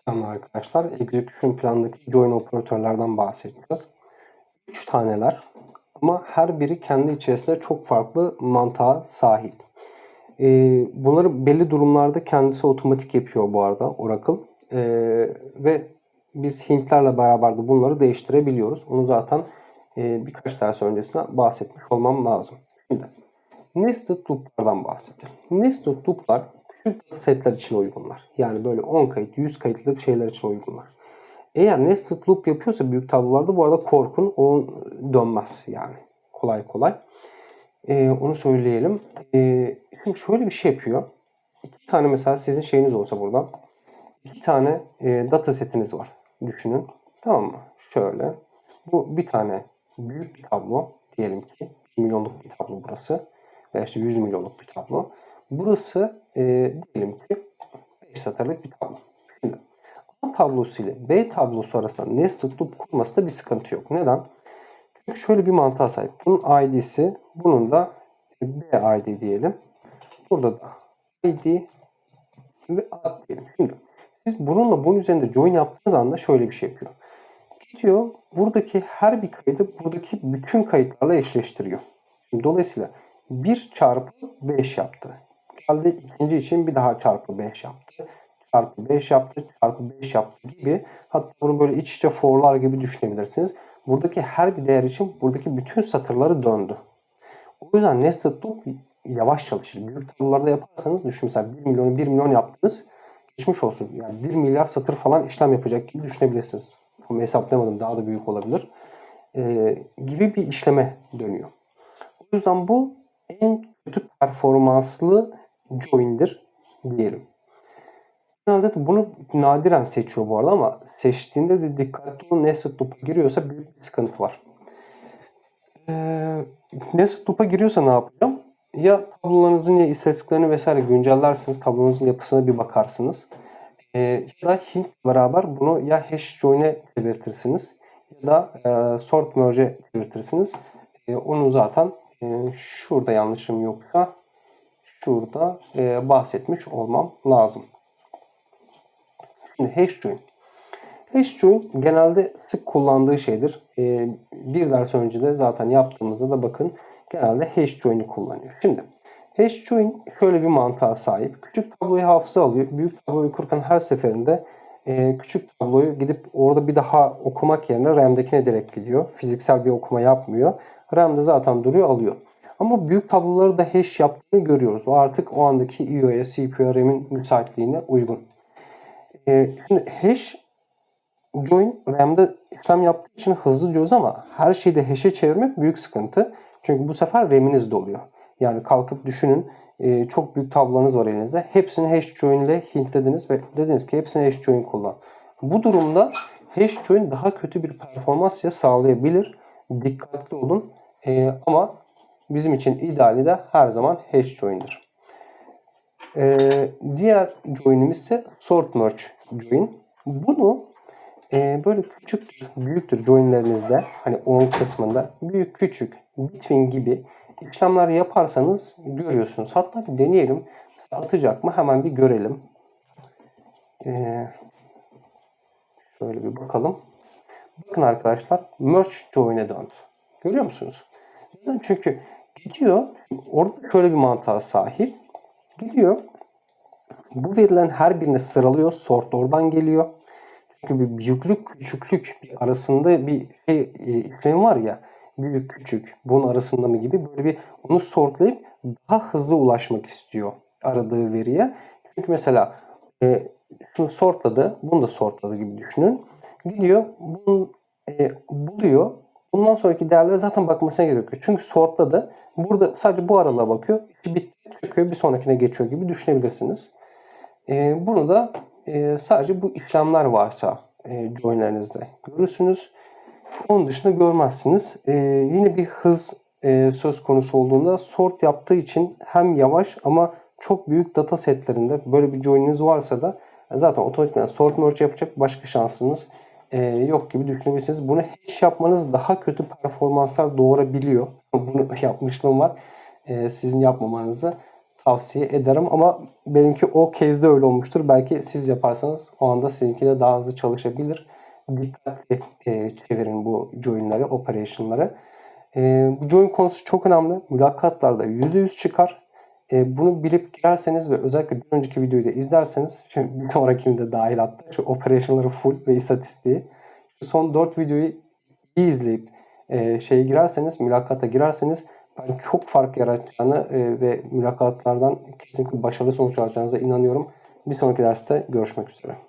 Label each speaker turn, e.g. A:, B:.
A: Selamlar arkadaşlar. Execution plandaki join operatörlerden bahsedeceğiz. 3 taneler ama her biri kendi içerisinde çok farklı mantığa sahip. Ee, bunları belli durumlarda kendisi otomatik yapıyor bu arada Oracle. Ee, ve biz Hintlerle beraber de bunları değiştirebiliyoruz. Onu zaten e, birkaç ders öncesinde bahsetmiş olmam lazım. Şimdi Nested loop'lardan bahsedelim. Nested loop'lar küçük datasetler için uygunlar. Yani böyle 10 kayıt, 100 kayıtlık şeyler için uygunlar. Eğer nested loop yapıyorsa büyük tablolarda bu arada korkun o dönmez yani kolay kolay. Ee, onu söyleyelim. Ee, şimdi şöyle bir şey yapıyor. İki tane mesela sizin şeyiniz olsa burada. iki tane e, data setiniz var. Düşünün. Tamam mı? Şöyle. Bu bir tane büyük bir tablo. Diyelim ki 1 milyonluk bir tablo burası. Veya işte 100 milyonluk bir tablo. Burası e, diyelim ki 5 satırlık bir tablo. Şimdi A tablosu ile B tablosu arasında nested loop kurmasında bir sıkıntı yok. Neden? Çünkü şöyle bir mantığa sahip. Bunun ID'si, bunun da B ID diyelim. Burada da ID ve ad diyelim. Şimdi siz bununla bunun üzerinde join yaptığınız anda şöyle bir şey yapıyor. Gidiyor buradaki her bir kaydı buradaki bütün kayıtlarla eşleştiriyor. Şimdi dolayısıyla 1 çarpı 5 yaptı. Geldi ikinci için bir daha çarpı 5 yaptı. Çarpı 5 yaptı, çarpı 5 yaptı gibi. Hatta bunu böyle iç içe for'lar gibi düşünebilirsiniz. Buradaki her bir değer için buradaki bütün satırları döndü. O yüzden nested loop yavaş çalışır. Büyük tablolarda yaparsanız düşün mesela 1 milyonu 1 milyon yaptınız. Geçmiş olsun. Yani 1 milyar satır falan işlem yapacak gibi düşünebilirsiniz. Ama hesaplamadım daha da büyük olabilir. Ee, gibi bir işleme dönüyor. O yüzden bu en kötü performanslı join'dir diyelim. Genelde de bunu nadiren seçiyor bu arada ama seçtiğinde de dikkatli olun nested loop'a giriyorsa büyük bir sıkıntı var. Ee, nested loop'a giriyorsa ne yapacağım? Ya tablolarınızın ya istatistiklerini vesaire güncellersiniz. Tablonuzun yapısına bir bakarsınız. Ee, ya da hint beraber bunu ya hash join'e çevirtirsiniz ya da e, sort merge'e çevirtirsiniz. E, onu zaten e, şurada yanlışım yoksa şurada e, bahsetmiş olmam lazım. Şimdi hash join. Hash join genelde sık kullandığı şeydir. E, bir ders önce de zaten yaptığımızda da bakın genelde hash join'i kullanıyor. Şimdi hash join şöyle bir mantığa sahip. Küçük tabloyu hafıza alıyor. Büyük tabloyu kurarken her seferinde e, küçük tabloyu gidip orada bir daha okumak yerine RAM'dekine direkt gidiyor. Fiziksel bir okuma yapmıyor. RAM'de zaten duruyor alıyor. Ama büyük tabloları da hash yaptığını görüyoruz. O artık o andaki IO'ya, CPU'ya, RAM'in müsaitliğine uygun. Ee, şimdi hash join RAM'de işlem yaptığı için hızlı diyoruz ama her şeyi de hash'e çevirmek büyük sıkıntı. Çünkü bu sefer RAM'iniz doluyor. Yani kalkıp düşünün e, çok büyük tablolarınız var elinizde. Hepsini hash join ile hintlediniz ve dediniz ki hepsini hash join kullan. Bu durumda hash join daha kötü bir performans ya sağlayabilir. Dikkatli olun. E, ama bizim için ideali de her zaman hash join'dir. Ee, diğer join'imiz ise sort merge join. Bunu e, böyle küçüktür, büyüktür join'lerinizde hani onun kısmında büyük küçük between gibi işlemler yaparsanız görüyorsunuz. Hatta bir deneyelim. Atacak mı? Hemen bir görelim. Ee, şöyle bir bakalım. Bakın arkadaşlar merge join'e döndü. Görüyor musunuz? Neden? Çünkü gidiyor orada şöyle bir mantığa sahip. Gidiyor bu verilen her birini sıralıyor. Sort oradan geliyor. Çünkü bir büyüklük küçüklük arasında bir şey e, işlem var ya büyük küçük bunun arasında mı gibi böyle bir onu sortlayıp daha hızlı ulaşmak istiyor aradığı veriye. Çünkü mesela e, şunu sortladı, bunu da sortladı gibi düşünün. Gidiyor, bunu e, buluyor. Bundan sonraki değerlere zaten bakmasına gerek yok. Çünkü sortladı. Burada sadece bu aralığa bakıyor. Bitti, çıkıyor, bir sonrakine geçiyor gibi düşünebilirsiniz. E, bunu da e, sadece bu işlemler varsa e, joinlerinizde görürsünüz. Onun dışında görmezsiniz. E, yine bir hız e, söz konusu olduğunda sort yaptığı için hem yavaş ama çok büyük data setlerinde böyle bir join'iniz varsa da zaten otomatikman sort merge yapacak başka şansınız e, yok gibi düşünebilirsiniz. Bunu hash yapmanız daha kötü performanslar doğurabiliyor. Bunu yapmışlığım var. E, sizin yapmamanızı tavsiye ederim ama benimki o case'de öyle olmuştur. Belki siz yaparsanız o anda sizinki de daha hızlı çalışabilir. Dikkatli e, çevirin bu join'ları, operation'ları. E, bu join konusu çok önemli. Mülakatlarda %100 çıkar. E, bunu bilip girerseniz ve özellikle bir önceki videoyu da izlerseniz, şimdi bir sonrakini de dahil hatta, şu operation'ları full ve istatistiği. Şu son 4 videoyu iyi izleyip e, şeye girerseniz, mülakata girerseniz ben çok fark yaratacağını e, ve mülakatlardan kesinlikle başarılı sonuç alacağınıza inanıyorum. Bir sonraki derste görüşmek üzere.